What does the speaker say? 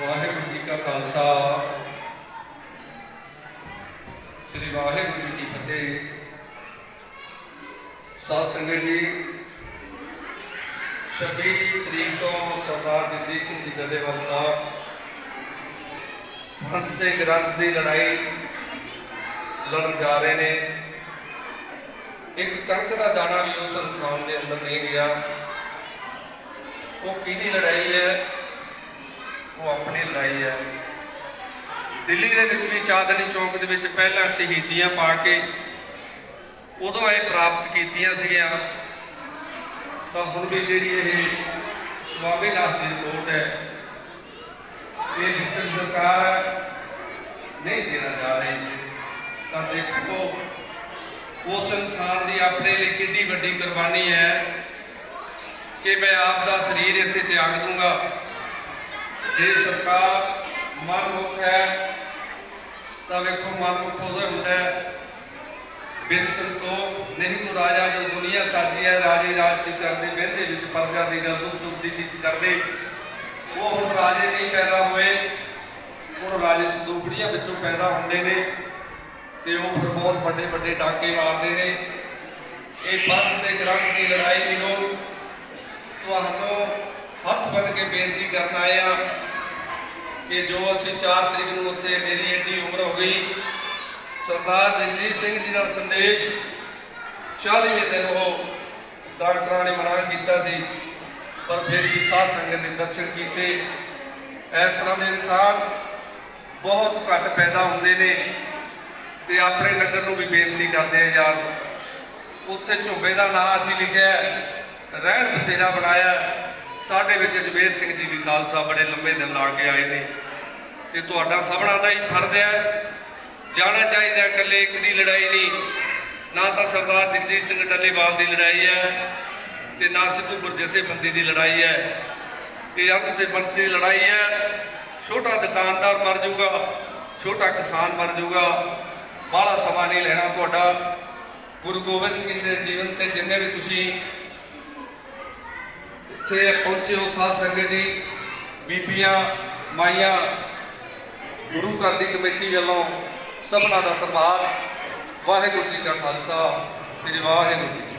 ਵਾਹਿਗੁਰੂ ਜੀ ਕਾ ਖਾਲਸਾ। ਸ੍ਰੀ ਵਾਹਿਗੁਰੂ ਜੀ ਕੀ ਫਤਿਹ। ਸਾਧ ਸੰਗਤ ਜੀ 26 ਤਰੀਕ ਤੋਂ ਸਰਦਾਰ ਜਗਜੀਤ ਸਿੰਘ ਜੀ ਗੱਲੇਵਾਲ ਸਾਹਿਬ ਪੰਥ ਦੇ ਗ੍ਰੰਥ ਦੀ ਲੜਾਈ ਲੜਨ ਜਾ ਰਹੇ ਨੇ। ਇੱਕ ਕਣਕ ਦਾ ਦਾਣਾ ਵੀ ਉਸ ਇਨਸਾਨ ਦੇ ਅੰਦਰ ਨਹੀਂ ਗਿਆ। ਉਹ ਕਿਹਦੀ ਲੜਾਈ ਹੈ? ਉਹ ਆਪਣੀ ਲੜਾਈ ਹੈ। ਦਿੱਲੀ ਦੇ ਵਿੱਚ ਵੀ ਚਾਂਦਨੀ ਚੌਂਕ ਦੇ ਵਿੱਚ ਪਹਿਲਾਂ ਸ਼ਹੀਦੀਆਂ ਪਾ ਕੇ ਉਦੋਂ ਇਹ ਪ੍ਰਾਪਤ ਕੀਤੀਆਂ ਸੀਗੀਆਂ। ਤਾਂ ਹੁਣ ਵੀ ਜਿਹੜੀ ਇਹ ਸਵਾਮੀਨਾਥ ਦੀ ਰਿਪੋਰਟ ਹੈ, ਇਹ ਵਿੱਚ ਸਰਕਾਰ ਨਹੀਂ ਦੇਣਾ ਜਾ ਰਹੀ ਤਾਂ ਦੇਖੋ ਉਸ ਇਨਸਾਨ ਦੀ ਆਪਣੇ ਲਈ ਕਿੰਨੀ ਵੱਡੀ ਕੁਰਬਾਨੀ ਹੈ ਕਿ ਮੈਂ ਆਪ ਦਾ ਸਰੀਰ ਇੱਥੇ ਤਿਆਗ ਦੂੰਗਾ। ਜੇ ਸਰਕਾਰ ਮਨਮੁਖ ਹੈ, ਤਾਂ ਵੇਖੋ ਮਨਮੁਖ ਉਹਦਾ ਹੁੰਦਾ ਹੈ। ਬਿਨ ਸੰਤੋਖ ਨਹੀਂ ਕੋ ਰਾਜਾ, ਜੋ ਦੁਨੀਆ ਸਾਜੀ ਹੈ, ਰਾਜੇ ਰਾਜ ਸੀ ਕਰਦੇ ਬਹਿੰਦੇ ਵਿੱਚ ਪਰਜਾ ਦੀ ਗੱਲ ਦੁੱਖ ਸੁੱਖ ਸੀ ਕਰਦੇ। ਉਹ ਹੁਣ ਰਾਜੇ ਨਹੀਂ ਪੈਦਾ ਹੋਏ, ਹੁਣ ਰਾਜੇ ਸੰਦੂਖੜੀਆਂ ਵਿੱਚੋਂ ਪੈਦਾ ਹੁੰਦੇ ਨੇ ਤੇ ਉਹ ਫਿਰ ਬਹੁਤ ਵੱਡੇ ਵੱਡੇ ਡਾਕੇ ਮਾਰਦੇ ਨੇ। ਇਹ ਪੰਥ ਦੇ ਗ੍ਰੰਥ ਦੀ ਲੜਾਈ ਵੀ ਲੋਕ ਬੰਨ ਕੇ ਬੇਨਤੀ ਕਰਨ ਆਏ ਆ ਕਿ ਜੋ ਅਸੀਂ 4 ਤਰੀਕ ਨੂੰ ਉੱਥੇ ਮੇਰੀ ਐਡੀ ਉਮਰ ਹੋ ਗਈ, ਸਰਦਾਰ ਜਗਜੀਤ ਸਿੰਘ ਜੀ ਦਾ ਸੰਦੇਸ਼ 40ਵੇਂ ਦਿਨ ਉਹ ਡਾਕਟਰਾਂ ਨੇ ਮਨਾ ਕੀਤਾ ਸੀ, ਪਰ ਫਿਰ ਵੀ ਸਾਧ ਸੰਗਤ ਦੇ ਦਰਸ਼ਨ ਕੀਤੇ। ਇਸ ਤਰ੍ਹਾਂ ਦੇ ਇਨਸਾਨ ਬਹੁਤ ਘੱਟ ਪੈਦਾ ਹੁੰਦੇ ਨੇ ਤੇ ਆਪਣੇ ਲੰਗਰ ਨੂੰ ਵੀ ਬੇਨਤੀ ਕਰਦੇ ਆ ਯਾਰ, ਉੱਥੇ ਝੁੰਬੇ ਦਾ ਨਾਂ ਅਸੀਂ ਲਿਖਿਆ ਰਹਿਣ ਬਸੇਰਾ ਬਣਾਇਆ ਸਾਡੇ ਵਿੱਚ ਅਜਮੇਰ ਸਿੰਘ ਜੀ ਵੀ ਖਾਲਸਾ ਬੜੇ ਲੰਬੇ ਦਿਨ ਲਾ ਕੇ ਆਏ ਨੇ ਤੇ ਤੁਹਾਡਾ ਸਭਨਾਂ ਦਾ ਹੀ ਫਰਜ਼ ਹੈ। ਜਾਣਾ ਚਾਹੀਦਾ ਇਕੱਲੇ ਇੱਕ ਦੀ ਲੜਾਈ ਨਹੀਂ। ਨਾ ਤਾਂ ਸਰਦਾਰ ਜਗਜੀਤ ਸਿੰਘ ਟੱਲੇਵਾਲ ਦੀ ਲੜਾਈ ਹੈ ਤੇ ਨਾ ਸਿੱਧੂ ਸਿੱਧੂਪੁਰ ਜਥੇਬੰਦੀ ਦੀ ਲੜਾਈ ਹੈ। ਇਹ ਅੰਤ ਤੇ ਬੰਦ ਦੀ ਲੜਾਈ ਹੈ। ਛੋਟਾ ਦੁਕਾਨਦਾਰ ਮਰ ਜਾਊਗਾ, ਛੋਟਾ ਕਿਸਾਨ ਮਰ ਜਾਊਗਾ। ਬਾਹਲਾ ਸਮਾਂ ਨਹੀਂ ਲੈਣਾ ਤੁਹਾਡਾ। ਗੁਰੂ ਗੋਬਿੰਦ ਸਿੰਘ ਜੀ ਦੇ ਜੀਵਨ ਤੇ ਜਿੰਨੇ ਵੀ ਤੁਸੀਂ ਇੱਥੇ ਪਹੁੰਚੇ ਹੋ ਸਾਧ ਸੰਗਤ ਜੀ, ਬੀਬੀਆਂ, ਮਾਈਆਂ, ਗੁਰੂ ਘਰ ਦੀ ਕਮੇਟੀ ਵੱਲੋਂ ਸਭਨਾਂ ਦਾ ਧੰਨਵਾਦ। ਵਾਹਿਗੁਰੂ ਜੀ ਕਾ ਖਾਲਸਾ, ਸ੍ਰੀ ਵਾਹਿਗੁਰੂ ਜੀ